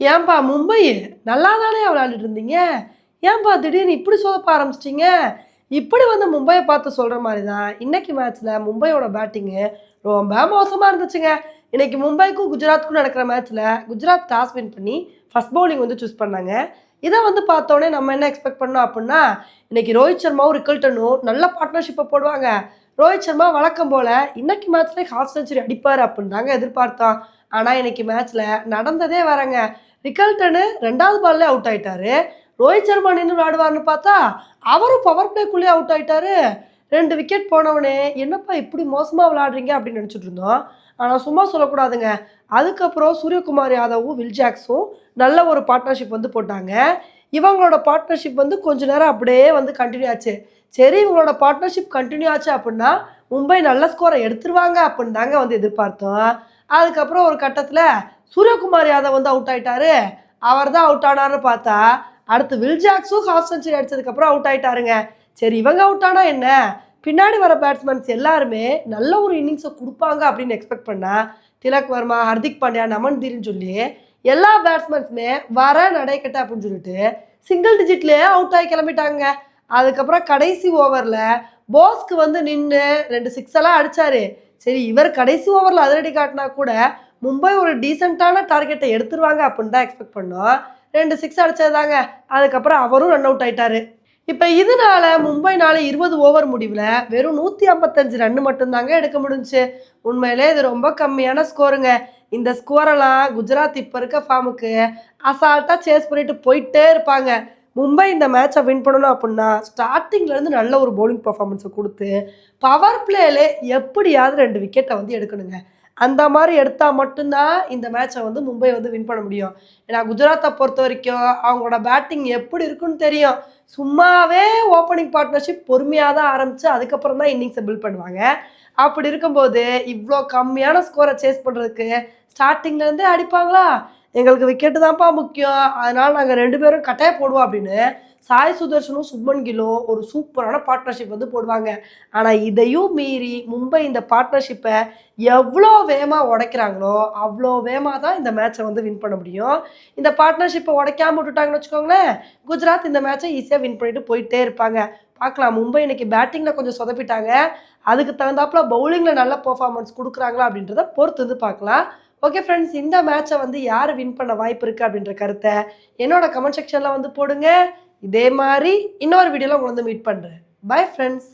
ஏன்பா மும்பை நல்லா தானே விளையாண்டுட்டு இருந்தீங்க ஏன்பா திடீர்னு இப்படி சொதப்ப ஆரம்பிச்சிட்டிங்க? இப்படி வந்து மும்பையை பார்த்து சொல்கிற மாதிரி தான் இன்னைக்கு மேட்ச்சில் மும்பையோட பேட்டிங்கு ரொம்ப மோசமாக இருந்துச்சுங்க. இன்னைக்கு மும்பைக்கும் குஜராத்துக்கும் நடக்கிற மேட்ச்சில் குஜராத் டாஸ் வின் பண்ணி ஃபர்ஸ்ட் பவுலிங் வந்து சூஸ் பண்ணாங்க. இதை வந்து பார்த்தோன்னே நம்ம என்ன எக்ஸ்பெக்ட் பண்ணோம் அப்படின்னா இன்னைக்கு ரோஹித் சர்மாவும் ரிக்கல்டனும் நல்ல பார்ட்னர்ஷிப்பை போடுவாங்க. ரோஹித் சர்மா வழக்கம் போல் இன்னைக்கு மேட்ச்லேயே ஹாஃப் செஞ்சுரி அடிப்பார் அப்படின்னு தாங்க எதிர்பார்த்தோம். ஆனால் இன்னைக்கு மேட்ச்சில் நடந்ததே வரங்க ரிக்கல்டனு ரெண்டாவது பால்ல அவுட் ஆயிட்டாரு. ரோஹித் சர்மா நின்று விளையாடுவார்னு பார்த்தா அவரும் பவர் பிளேக்குள்ளேயே அவுட் ஆயிட்டாரு. ரெண்டு விக்கெட் போனவனே என்னப்பா இப்படி மோசமாக விளையாடுறீங்க அப்படின்னு நினச்சிட்டு இருந்தோம். ஆனால் சும்மா சொல்லக்கூடாதுங்க. அதுக்கப்புறம் சூரியகுமார் யாதவும் வில் ஜாக்ஸும் நல்ல ஒரு பார்ட்னர்ஷிப் வந்து போட்டாங்க. இவங்களோட பார்ட்னர்ஷிப் வந்து கொஞ்ச நேரம் அப்படியே வந்து கண்டினியூ ஆச்சு. சரி இவங்களோட பார்ட்னர்ஷிப் கண்டினியூ ஆச்சு அப்படின்னா மும்பை நல்ல ஸ்கோரை எடுத்துருவாங்க அப்படின்னு தாங்க வந்து எதிர்பார்த்தோம். அதுக்கப்புறம் ஒரு கட்டத்தில் சூரியகுமார் யாதவ் வந்து அவுட் ஆயிட்டாரு. அவர் தான் அவுட் ஆனார்னு பார்த்தா அடுத்து வில் ஜாக்ஸும் ஹாஃப் செஞ்சுரி அடிச்சதுக்கப்புறம் அவுட் ஆயிட்டாருங்க. சரி இவங்க அவுட் ஆனா என்ன? பின்னாடி வர பேட்ஸ்மேன்ஸ் எல்லாருமே நல்ல ஒரு இன்னிங்ஸை கொடுப்பாங்க அப்படின்னு எக்ஸ்பெக்ட் பண்ணால் திலக் வர்மா ஹர்திக் பாண்டியா நமன் தீர்னு சொல்லி எல்லா பேட்ஸ்மேன்ஸுமே வர நடைக்கட்ட அப்படின்னு சொல்லிட்டு சிங்கிள் டிஜிட்லேயே அவுட் ஆகி கிளம்பிட்டாங்க. அதுக்கப்புறம் கடைசி ஓவரில் போஸ்க்கு வந்து நின்று ரெண்டு சிக்ஸ் எல்லாம் அடிச்சாரு. சரி இவர் கடைசி ஓவரில் அதிரடி காட்டினா கூட மும்பை ஒரு டீசெண்டான டார்கெட்டை எடுத்துருவாங்க அப்படின்னு தான் எக்ஸ்பெக்ட் பண்ணோம். ரெண்டு சிக்ஸ் அடிச்சதாங்க. அதுக்கப்புறம் அவரும் ரன் அவுட் ஆயிட்டாரு. இப்போ இதனால மும்பைனால இருபது ஓவர் முடிவில் வெறும் நூற்றி ஐம்பத்தஞ்சு ரன் மட்டும்தாங்க எடுக்க முடிஞ்சு. உண்மையிலே இது ரொம்ப கம்மியான ஸ்கோருங்க இந்த ஸ்கோரெல்லாம் குஜராத் இப்போ இருக்க ஃபார்முக்கு அசால்ட்டாக சேஸ் பண்ணிட்டு போயிட்டே இருப்பாங்க. மும்பை இந்த மேட்சை வின் பண்ணணும் அப்படின்னா ஸ்டார்டிங்லேருந்து நல்ல ஒரு பவுலிங் பர்ஃபார்மன்ஸை கொடுத்து பவர் பிளேலே எப்படியாவது ரெண்டு விக்கெட்டை வந்து எடுக்கணுங்க. அந்த மாதிரி எடுத்தால் மட்டும்தான் இந்த மேட்சை வந்து மும்பை வந்து வின் பண்ண முடியும். ஏன்னா குஜராத்தை பொறுத்த வரைக்கும் அவங்களோட பேட்டிங் எப்படி இருக்குன்னு தெரியும். சும்மாவே ஓப்பனிங் பார்ட்னர்ஷிப் பொறுமையாக தான் ஆரம்பித்து அதுக்கப்புறம் தான் இன்னிங்ஸை பில்ட் பண்ணுவாங்க. அப்படி இருக்கும்போது இவ்வளோ கம்மியான ஸ்கோரை சேஸ் பண்ணுறதுக்கு ஸ்டார்டிங்லேருந்தே அடிப்பாங்களா? எங்களுக்கு விக்கெட்டு தான்ப்பா முக்கியம். அதனால் நாங்கள் ரெண்டு பேரும் கட்டாய போடுவோம் அப்படின்னு சாய் சுதர்ஷனும் சுப்மன் கிலோ ஒரு சூப்பரான பார்ட்னர்ஷிப் வந்து போடுவாங்க. ஆனால் இதையும் மீறி மும்பை இந்த பார்ட்னர்ஷிப்பை எவ்வளோ வேகமாக உடைக்கிறாங்களோ அவ்வளோ வேகமாக தான் இந்த மேட்சை வந்து வின் பண்ண முடியும். இந்த பார்ட்னர்ஷிப்பை உடைக்காம விட்டுட்டாங்கன்னு வச்சுக்கோங்களேன் குஜராத் இந்த மேட்சை ஈஸியாக வின் பண்ணிட்டு போயிட்டே இருப்பாங்க. பார்க்கலாம். மும்பை இன்னைக்கு பேட்டிங்கில் கொஞ்சம் சொதப்பிட்டாங்க. அதுக்கு தகுந்தாப்புல பவுலிங்கில் நல்ல பெர்ஃபார்மன்ஸ் கொடுக்குறாங்களா அப்படின்றத பொறுத்து வந்து பார்க்கலாம். ஓகே ஃப்ரெண்ட்ஸ் இந்த மேட்சை வந்து யார் வின் பண்ண வாய்ப்பு இருக்குது அப்படின்ற கருத்தை என்னோட கமெண்ட் செக்ஷனில் வந்து போடுங்க. இதே மாதிரி இன்னொரு வீடியோவில் உங்களை வந்து மீட் பண்ணுறேன் பை ஃப்ரெண்ட்ஸ்